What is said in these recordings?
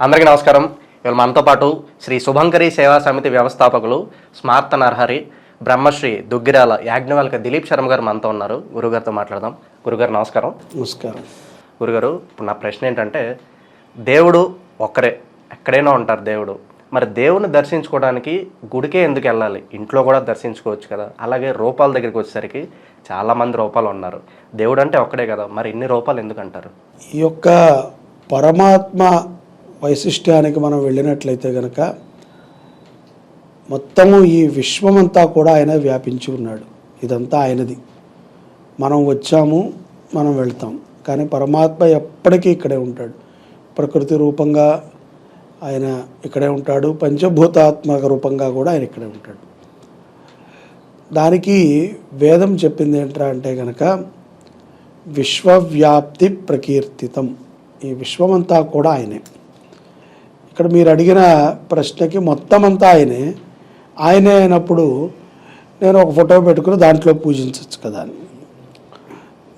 అందరికీ నమస్కారం. ఇవాళ మనతో పాటు శ్రీ శుభంకరి సేవా సమితి వ్యవస్థాపకులు స్మార్త నర్హరి బ్రహ్మశ్రీ దుగ్గిరాల యాజ్ఞవల్క దిలీప్ శర్మ గారు మనతో ఉన్నారు. గురుగారితో మాట్లాడదాం. గురుగారు నమస్కారం. నమస్కారం. గురుగారు ఇప్పుడు నా ప్రశ్న ఏంటంటే దేవుడు ఒక్కరే. ఎక్కడైనా ఉంటారు దేవుడు. మరి దేవుని దర్శించుకోవడానికి గుడికే ఎందుకు వెళ్ళాలి? ఇంట్లో కూడా దర్శించుకోవచ్చు కదా. అలాగే రూపాల దగ్గరికి వచ్చేసరికి చాలామంది రూపాలు ఉన్నారు. దేవుడు అంటే ఒక్కడే కదా. మరి ఇన్ని రూపాలు ఎందుకు అంటారు? ఈ యొక్క పరమాత్మ వైశిష్ట్యానికి మనం వెళ్ళినట్లయితే కనుక మొత్తము ఈ విశ్వమంతా కూడా ఆయన వ్యాపించి ఉన్నాడు. ఇదంతా ఆయనది. మనం వచ్చాము మనం వెళ్తాం. కానీ పరమాత్మ ఎప్పటికీ ఇక్కడే ఉంటాడు. ప్రకృతి రూపంగా ఆయన ఇక్కడే ఉంటాడు. పంచభూతాత్మక రూపంగా కూడా ఆయన ఇక్కడే ఉంటాడు. దానికి వేదం చెప్పింది ఏంట్రా అంటే కనుక విశ్వవ్యాప్తి ప్రకీర్తితం. ఈ విశ్వమంతా కూడా ఆయనే. ఇక్కడ మీరు అడిగిన ప్రశ్నకి మొత్తం అంతా ఆయనే. ఆయనే అయినప్పుడు నేను ఒక ఫోటో పెట్టుకుని దాంట్లో పూజించవచ్చు కదా అని.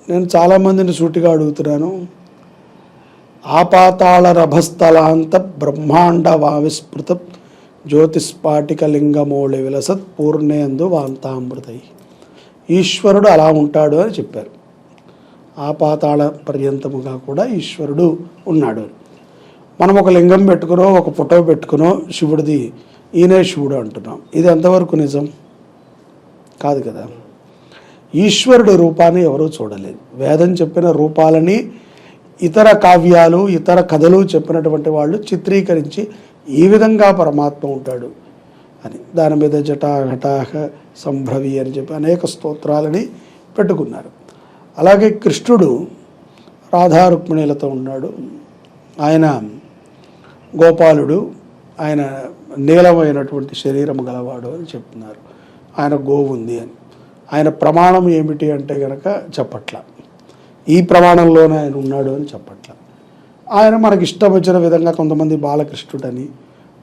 నేను చాలామందిని సూటిగా అడుగుతున్నాను. ఆపాతాళ రభస్థలాంత బ్రహ్మాండ వావిస్మృత జ్యోతిస్పాటిక లింగమౌళి విలసత్ పూర్ణేందు వాంతామృతయి ఈశ్వరుడు అలా ఉంటాడు అని చెప్పారు. ఆపాతాళ పర్యంతముగా కూడా ఈశ్వరుడు ఉన్నాడు అని. మనం ఒక లింగం పెట్టుకునో ఒక ఫోటో పెట్టుకునో శివుడిది ఈయనే శివుడు అంటున్నాం. ఇది ఎంతవరకు నిజం? కాదు కదా. ఈశ్వరుడి రూపాన్ని ఎవరూ చూడలేదు. వేదం చెప్పిన రూపాలని ఇతర కావ్యాలు ఇతర కథలు చెప్పినటువంటి వాళ్ళు చిత్రీకరించి ఈ విధంగా పరమాత్మ ఉంటాడు అని. దాని మీద జటాఘటాహ సంభ్రవి అని చెప్పి అనేక స్తోత్రాలని పెట్టుకున్నారు. అలాగే కృష్ణుడు రాధారుక్మిణీలతో ఉన్నాడు. ఆయన గోపాలుడు ఆయన నీలమైనటువంటి శరీరం గలవాడు అని చెప్తున్నారు. ఆయన గోవు ఉంది అని. ఆయన ప్రమాణం ఏమిటి అంటే కనుక చెప్పట్ల. ఈ ప్రమాణంలోనే ఆయన ఉన్నాడు అని చెప్పట్ల. ఆయన మనకి ఇష్టం వచ్చిన విధంగా కొంతమంది బాలకృష్ణుడని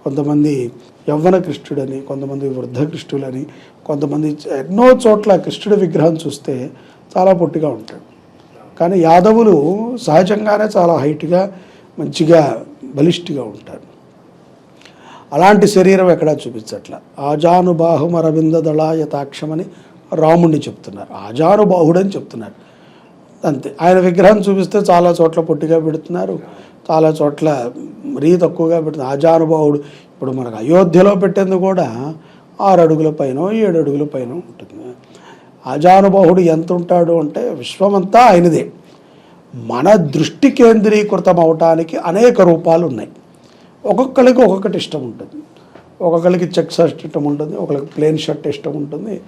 కొంతమంది యవ్వన కృష్ణుడని కొంతమంది వృద్ధ కృష్ణులని కొంతమంది ఎన్నో చోట్ల కృష్ణుడి విగ్రహం చూస్తే చాలా పొట్టిగా ఉంటాడు. కానీ యాదవులు సహజంగానే చాలా హైట్గా మంచిగా బలిష్టిగా ఉంటారు అలాంటి శరీరం ఎక్కడా చూపించట్ల. ఆజానుబాహుం అరవింద దళాయతాక్షమని రాముణ్ణి చెప్తున్నారు. ఆజానుబాహుడని చెప్తున్నారు. అంతే. ఆయన విగ్రహం చూపిస్తే చాలా చోట్ల పొట్టిగా పెడుతున్నారు. చాలా చోట్ల మరీ తక్కువగా పెడుతున్నారు. ఆజానుబాహుడు ఇప్పుడు మనకు అయోధ్యలో పెట్టేందుకు కూడా ఆరు అడుగుల పైన ఏడు అడుగుల పైన ఉంటుంది. ఆజానుబాహుడు ఎంత ఉంటాడు అంటే విశ్వమంతా ఆయనదే. మన దృష్టి కేంద్రీకృతం అవటానికి అనేక రూపాలు ఉన్నాయి ఒక్కొక్కరికి ఒక్కొక్కటి ఇష్టం ఉంటుంది. ఒక్కొక్కరికి చెక్ షర్ట్ ఇష్టం ఉంటుంది ఒకరికి ప్లేన్ షర్ట్ ఇష్టం ఉంటుంది.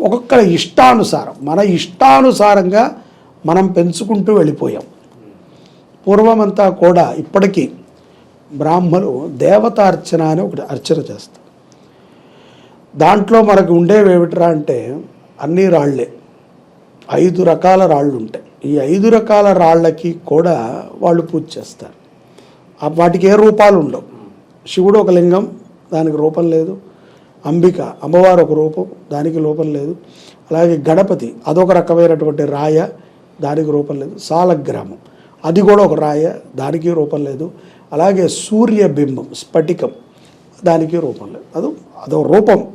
ఒక్కొక్కరి ఇష్టానుసారం మన ఇష్టానుసారంగా మనం పెంచుకుంటూ వెళ్ళిపోయాం. పూర్వమంతా కూడా ఇప్పటికీ బ్రాహ్మలు దేవతార్చన అని ఒకటి అర్చన చేస్తారు. దాంట్లో మనకు ఉండేవి ఏమిట్రా అంటే అన్ని రాళ్ళే. ఐదు రకాల రాళ్ళు ఉంటాయి ఈ ఐదు రకాల రాళ్ళకి కూడా వాళ్ళు పూజ చేస్తారు. వాటికి ఏ రూపాలు ఉండవు. శివుడు ఒక లింగం దానికి రూపం లేదు. అంబిక అమ్మవారు ఒక రూపం దానికి రూపం లేదు. అలాగే గణపతి అదొక రకమైనటువంటి రాయ దానికి రూపం లేదు. సాలగ్రామం అది కూడా ఒక రాయ దానికి రూపం లేదు. అలాగే సూర్యబింబం స్ఫటికం దానికి రూపం లేదు. అది అదో రూపం.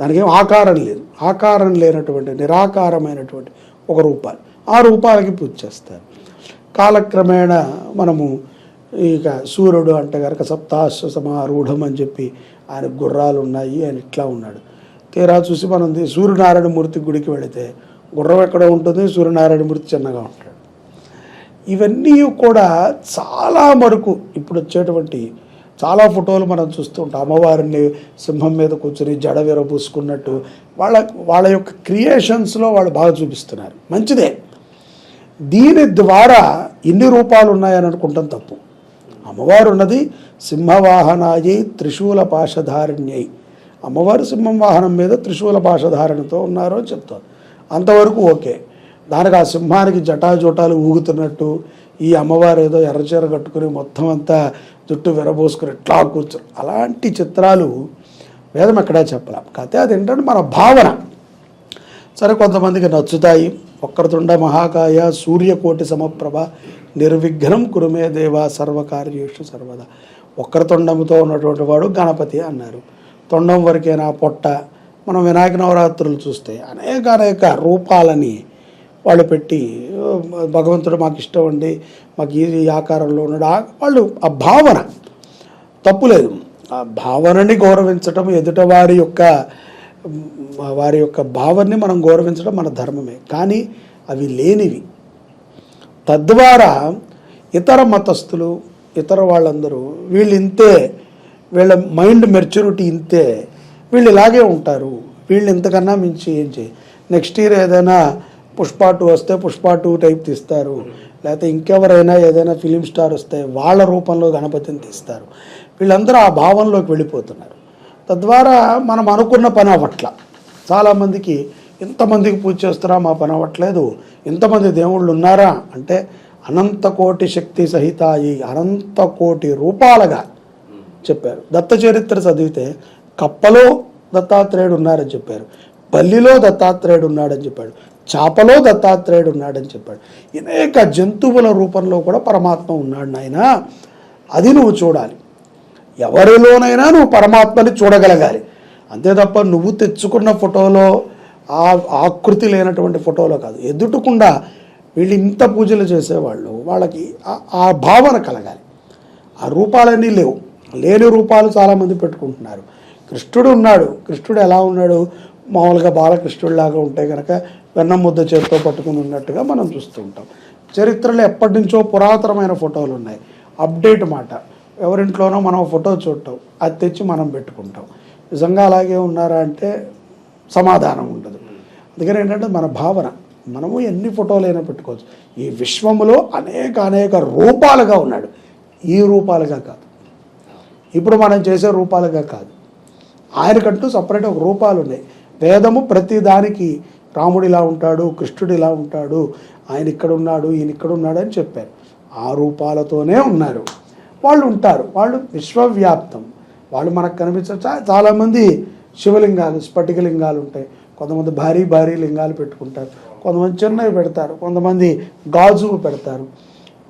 దానికి ఏం ఆకారం లేదు. ఆకారం లేనటువంటి నిరాకారమైనటువంటి ఒక రూపాలు. ఆ రూపాలకి పూజ చేస్తారు. కాలక్రమేణా మనము ఇక సూర్యుడు అంటే కనుక సప్తాశ్వ సమారూఢం అని చెప్పి ఆయన గుర్రాలు ఉన్నాయి ఆయన ఇట్లా ఉన్నాడు. తీరా చూసి మనం సూర్యనారాయణ మూర్తి గుడికి వెళితే గుర్రం ఎక్కడ ఉంటుంది? సూర్యనారాయణ మూర్తి చిన్నగా ఉంటాడు. ఇవన్నీ కూడా చాలా మరకు. ఇప్పుడు వచ్చేటువంటి చాలా ఫోటోలు మనం చూస్తూ ఉంటాం. అమ్మవారిని సింహం మీద కూర్చొని జడ విరబూసుకున్నట్టు వాళ్ళ వాళ్ళ యొక్క క్రియేషన్స్లో వాళ్ళు బాగా చూపిస్తున్నారు. మంచిదే. దీని ద్వారా ఇన్ని రూపాలు ఉన్నాయని అనుకుంటాం తప్పు. అమ్మవారు ఉన్నది సింహవాహనాయి త్రిశూల పాశధారణ్యై అమ్మవారు సింహం వాహనం మీద త్రిశూల పాశధారణతో ఉన్నారు అని చెప్తారు. అంతవరకు ఓకే. దానికి ఆ సింహానికి జటాజోటాలు ఊగుతున్నట్టు ఈ అమ్మవారు ఏదో ఎర్రచీర కట్టుకుని మొత్తం అంతా జుట్టు విరబోసుకుని ఇట్లా కూర్చో అలాంటి చిత్రాలు వేదం ఎక్కడా చెప్పలేం. కాకపోతే అది ఏంటంటే మన భావన. సరే కొంతమందికి నచ్చుతాయి. వక్రతుండ మహాకాయ సూర్యకోటి సమప్రభ నిర్విఘ్నం కురుమే దేవ సర్వకార్యేషు సర్వదా. ఒక్కరి ఉన్నటువంటి వాడు గణపతి అన్నారు. తొండం వరకేనా పొట్ట? మనం వినాయక నవరాత్రులు చూస్తే అనేక అనేక రూపాలని వాళ్ళు పెట్టి భగవంతుడు మాకు ఇష్టం అండి మాకు ఈ ఆకారంలో ఉన్నాడు. ఆ- వాళ్ళు ఆ భావన తప్పులేదు ఆ భావనని గౌరవించటం ఎదుట వారి యొక్క వారి యొక్క భావాన్ని మనం గౌరవించడం మన ధర్మమే. కానీ అవి లేనివి. తద్వారా ఇతర మతస్థులు ఇతర వాళ్ళందరూ వీళ్ళు ఇంతే వీళ్ళ మైండ్ మెచ్యూరిటీ ఇంతే వీళ్ళు ఇలాగే ఉంటారు. వీళ్ళు ఇంతకన్నా మించి ఏం చేయి నెక్స్ట్ ఇయర్ ఏదైనా పుష్ప టూ వస్తే పుష్ప టూ టైప్ తీస్తారు. లేకపోతే ఇంకెవరైనా ఏదైనా ఫిలిం స్టార్ వస్తే వాళ్ళ రూపంలో గణపతిని తీస్తారు. వీళ్ళందరూ ఆ భావంలోకి వెళ్ళిపోతున్నారు. తద్వారా మనం అనుకున్న పని అవ్వట్ల. చాలామందికి ఇంతమందికి పూజ చేస్తున్నా మా పని అవ్వట్లేదు ఇంతమంది దేవుళ్ళు ఉన్నారా అంటే అనంత కోటి శక్తి సహిత ఈ అనంత కోటి రూపాలుగా చెప్పారు. దత్త చరిత్ర చదివితే కప్పలో దత్తాత్రేయుడు ఉన్నారని చెప్పారు బల్లిలో దత్తాత్రేయుడు ఉన్నాడని చెప్పాడు చేపలో దత్తాత్రేయుడు ఉన్నాడని చెప్పాడు. అనేక జంతువుల రూపంలో కూడా పరమాత్మ ఉన్నాడు నాయన. అది నువ్వు చూడాలి. ఎవరిలోనైనా నువ్వు పరమాత్మని చూడగలగాలి. అంతే తప్ప నువ్వు తెచ్చుకున్న ఫోటోలో ఆ ఆకృతి లేనటువంటి ఫోటోలో కాదు. ఎదుటకుండా వీళ్ళు ఇంత పూజలు చేసేవాళ్ళు వాళ్ళకి ఆ- భావన కలగాలి. ఆ రూపాలన్నీ లేవు. లేని రూపాలు చాలామంది పెట్టుకుంటున్నారు. కృష్ణుడు ఉన్నాడు. కృష్ణుడు ఎలా ఉన్నాడు? మామూలుగా బాలకృష్ణుడిలాగా ఉంటే కనుక వెన్న ముద్ద చేతితో పట్టుకుని ఉన్నట్టుగా మనం చూస్తూ ఉంటాం. చరిత్రలో ఎప్పటి నుంచో పురాతనమైన ఫోటోలు ఉన్నాయి. అప్డేట్ మాట. ఎవరింట్లోనో మనం ఫోటో చూడటం అది తెచ్చి మనం పెట్టుకుంటాం. నిజంగా అలాగే ఉన్నారా అంటే సమాధానం ఉండదు. అందుకని ఏంటంటే మన భావన మనము ఎన్ని ఫోటోలైనా పెట్టుకోవచ్చు. ఈ విశ్వములో అనేక అనేక రూపాలుగా ఉన్నాడు. ఈ రూపాలుగా కాదు. ఇప్పుడు మనం చేసే రూపాలుగా కాదు. ఆయనకంటూ సపరేట్ ఒక రూపాలు ఉన్నాయి. వేదము ప్రతి దానికి రాముడు ఇలా ఉంటాడు కృష్ణుడు ఇలా ఉంటాడు ఆయన ఇక్కడ ఉన్నాడు ఈయన ఇక్కడ ఉన్నాడు అని చెప్పారు. ఆ రూపాలతోనే ఉన్నారు. వాళ్ళు ఉంటారు వాళ్ళు విశ్వవ్యాప్తం. వాళ్ళు మనకు కనిపించ చా- చాలామంది శివలింగాలు స్ఫటికలింగాలు ఉంటాయి. కొంతమంది భారీ భారీ లింగాలు పెట్టుకుంటారు. కొంతమంది చిన్నవి పెడతారు. కొంతమంది గాజు పెడతారు.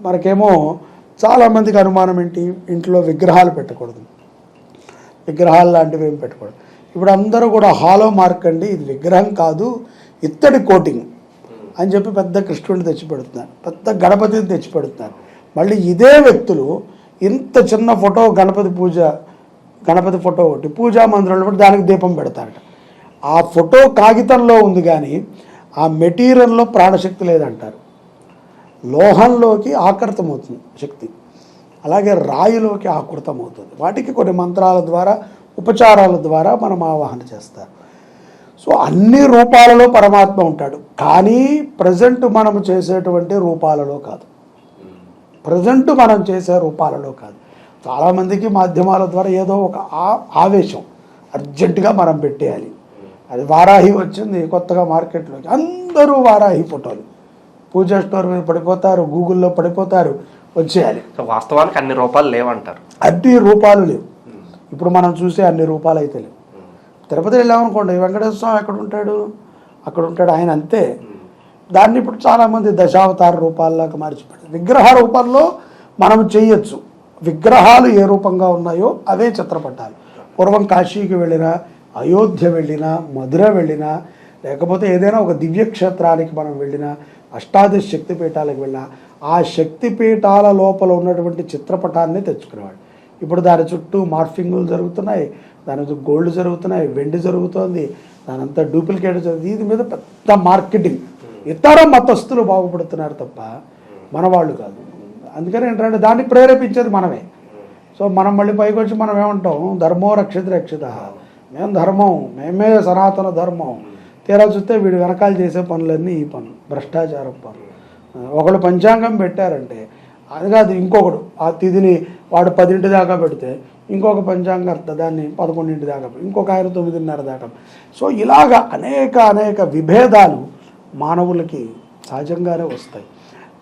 మనకేమో చాలామందికి అనుమానం ఏంటి? ఇంట్లో విగ్రహాలు పెట్టకూడదు. విగ్రహాలు లాంటివి ఏం పెట్టకూడదు. ఇప్పుడు అందరూ కూడా హాలో మార్క్ అండి. ఇది విగ్రహం కాదు ఇత్తడి కోటింగ్ అని చెప్పి పెద్ద కృష్ణుడిని తెచ్చిపెడుతున్నారు. పెద్ద గణపతిని తెచ్చిపెడుతున్నారు. మళ్ళీ ఇదే వ్యక్తులు ఇంత చిన్న ఫోటో గణపతి పూజ గణపతి ఫోటో ఒకటి పూజా మందిరంలో ఒకటి దానికి దీపం పెడతారట. ఆ ఫోటో కాగితంలో ఉంది కానీ ఆ మెటీరియల్లో ప్రాణశక్తి లేదంటారు. లోహంలోకి ఆకృతమవుతుంది శక్తి. అలాగే రాయిలోకి ఆకృతమవుతుంది. వాటికి కొన్ని మంత్రాల ద్వారా ఉపచారాల ద్వారా మనం ఆవాహన చేస్తారు. సో అన్ని రూపాలలో పరమాత్మ ఉంటాడు. కానీ ప్రజెంట్ మనము చేసేటువంటి రూపాలలో కాదు. ప్రజెంట్ మనం చేసే రూపాలలో కాదు. చాలామందికి మాధ్యమాల ద్వారా ఏదో ఒక ఆవేశం అర్జెంటుగా మనం పెట్టేయాలి. అది వారాహి వచ్చింది కొత్తగా మార్కెట్లోకి అందరూ వారాహి ఫోటోలు. పూజా స్టోర్ మీద పడిపోతారు గూగుల్లో పడిపోతారు వచ్చేయాలి. సో వాస్తవానికి అన్ని రూపాయలు లేవంటారు. అన్ని రూపాలు లేవు. ఇప్పుడు మనం చూసే అన్ని రూపాలు అయితే లేవు. తిరుపతి వెళ్ళామనుకోండి వెంకటేశ్వర స్వామి ఎక్కడ ఉంటాడు? అక్కడ ఉంటాడు ఆయన అంతే. దాన్ని ఇప్పుడు చాలామంది దశావతార రూపాల్లాగా మార్చిపెట్టారు. విగ్రహ రూపంలో మనం చేయొచ్చు. విగ్రహాలు ఏ రూపంగా ఉన్నాయో అవే చిత్రపటాలు. పూర్వం కాశీకి వెళ్ళినా అయోధ్య వెళ్ళినా మధుర వెళ్ళినా లేకపోతే ఏదైనా ఒక దివ్యక్షేత్రానికి మనం వెళ్ళినా అష్టాదశ శక్తిపీఠాలకు వెళ్ళినా ఆ శక్తిపీఠాల లోపల ఉన్నటువంటి చిత్రపటాన్ని తెచ్చుకునేవాడు ఇప్పుడు దాని చుట్టూ మార్ఫింగులు జరుగుతున్నాయి దాని చుట్టూ గోల్డ్ జరుగుతున్నాయి వెండి జరుగుతోంది దానంతా డూప్లికేట్ జరుగుతుంది. దీని మీద పెద్ద మార్కెటింగ్. ఇతర మతస్థులు బాగుపడుతున్నారు తప్ప మన వాళ్ళు కాదు. అందుకని ఏంటంటే దాన్ని ప్రేరేపించేది మనమే. సో మనం మళ్ళీ పైకి వచ్చి మనం ఏమంటాం? ధర్మో రక్షిత రక్షిత. మేము ధర్మం మేమే సనాతన ధర్మం. తీరా చూస్తే వీడు వెనకాల చేసే పనులన్నీ ఈ పనులు భ్రష్టాచారం పనులు. ఒకడు పంచాంగం పెట్టారంటే అది కాదు ఇంకొకడు ఆ తిథిని వాడు పదింటి దాకా పెడితే ఇంకొక పంచాంగర్త దాన్ని పదకొండింటి దాకా ఇంకొక ఆయన తొమ్మిదిన్నర దాకా. సో ఇలాగా అనేక అనేక విభేదాలు మానవులకి సహజంగానే వస్తాయి.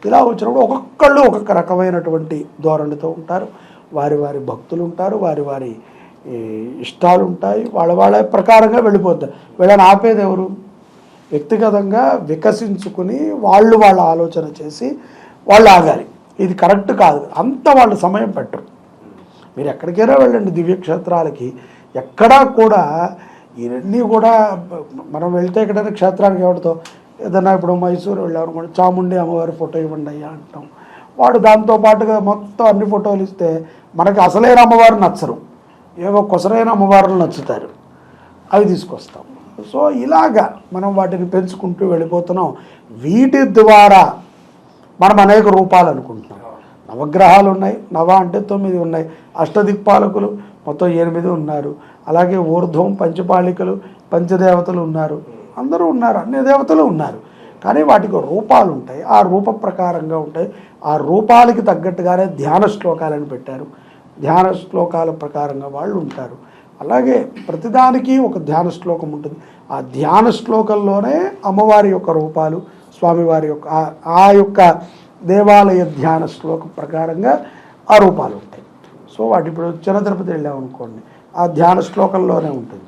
ఇలా వచ్చినప్పుడు ఒక్కొక్కళ్ళు ఒక్కొక్క రకమైనటువంటి ధోరణితో ఉంటారు. వారి వారి భక్తులు ఉంటారు వారి వారి ఈ, ఇష్టాలు ఉంటాయి వాళ్ళ వాళ్ళ ప్రకారంగా వెళ్ళిపోతారు వీళ్ళని ఆపేది ఎవరు? వ్యక్తిగతంగా వికసించుకుని వాళ్ళు వాళ్ళ ఆలోచన చేసి వాళ్ళు ఆగాలి. ఇది కరెక్ట్ కాదు. అంత వాళ్ళు సమయం పెట్టరు. మీరు ఎక్కడికైనా వెళ్ళండి దివ్యక్షేత్రాలకి. ఎక్కడా కూడా ఇవన్నీ కూడా మనం వెళ్తే ఎక్కడైనా క్షేత్రానికి ఎవరితో? ఏదైనా ఇప్పుడు మైసూరు వెళ్ళామనుకోండి చాముండి అమ్మవారి ఫోటో ఇవ్వండి అయ్యా అంటాం. వాడు దాంతో పాటుగా మొత్తం అన్ని ఫోటోలు ఇస్తే మనకి అసలైన అమ్మవారు నచ్చరు. ఏవో కొసరైన అమ్మవారులు నచ్చుతారు. అవి తీసుకొస్తాం. సో ఇలాగా మనం వాటిని పెంచుకుంటూ వెళ్ళిపోతున్నాం. వీటి ద్వారా మనం అనేక రూపాలు అనుకుంటున్నాం. నవగ్రహాలు ఉన్నాయి నవ అంటే తొమ్మిది ఉన్నాయి. అష్టదిక్పాలకులు మొత్తం ఎనిమిది ఉన్నారు. అలాగే ఊర్ధ్వం పంచపాళికలు పంచదేవతలు ఉన్నారు. అందరూ ఉన్నారు అన్ని దేవతలు ఉన్నారు. కానీ వాటికి రూపాలు ఉంటాయి. ఆ రూప ప్రకారంగా ఉంటాయి. ఆ రూపాలకి తగ్గట్టుగానే ధ్యాన శ్లోకాలను పెట్టారు. ధ్యాన శ్లోకాల ప్రకారంగా వాళ్ళు ఉంటారు. అలాగే ప్రతిదానికి ఒక ధ్యాన శ్లోకం ఉంటుంది. ఆ ధ్యాన శ్లోకంలోనే అమ్మవారి యొక్క రూపాలు స్వామివారి యొక్క ఆ- యొక్క దేవాలయ ధ్యాన శ్లోకం ప్రకారంగా ఆ రూపాలు ఉంటాయి. సో వాటి ఇప్పుడు చిన్న తిరుపతి వెళ్ళామనుకోండి ఆ ధ్యాన శ్లోకంలోనే ఉంటుంది.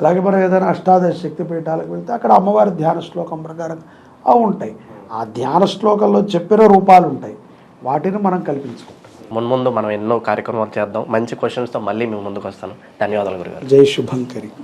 అలాగే మనం ఏదైనా అష్టాదశ శక్తి పీఠాలకు వెళ్తే అక్కడ అమ్మవారి ధ్యాన శ్లోకం ప్రకారం అవి ఉంటాయి. ఆ ధ్యాన శ్లోకంలో చెప్పిన రూపాలు ఉంటాయి. వాటిని మనం కల్పించుకుంటాం. మున్ముందు మనం ఎన్నో కార్యక్రమాలు చేద్దాం. మంచి క్వశ్చన్స్తో మళ్ళీ మీ ముందుకు వస్తాను. ధన్యవాదాలు గురుగారు. జై శుభంకరి.